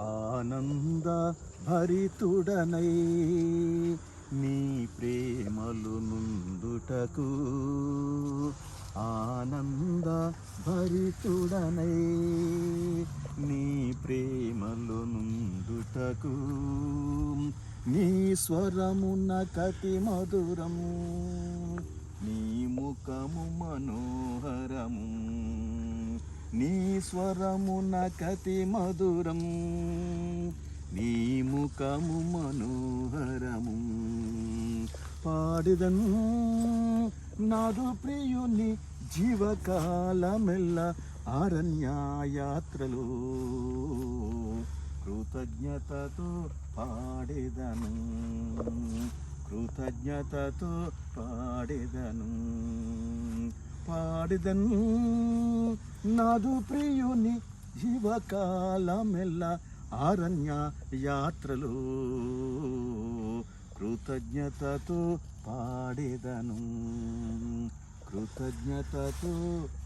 ఆనంద భరితుడనై నీ ప్రేమలు నుండుటకు ఆనంద భరితుడనై నీ ప్రేమలు నుండుటకు నీ స్వరమున కతి మధురము నీ ముఖము మనోహరము. నీ స్వరమున కతి మధురం నీ ముఖము మనోహరము. పాడిదను నాదు ప్రియుని జీవకాలమెల్ల అరణ్యయాత్రలు కృతజ్ఞతతో పాడేదను కృతజ్ఞతతో పాడేదను. పాడిదను నాదు ప్రియుని జీవకాలమెల్ల అరణ్య యాత్రలు కృతజ్ఞతతో పాడేదను కృతజ్ఞతతో పాడేదను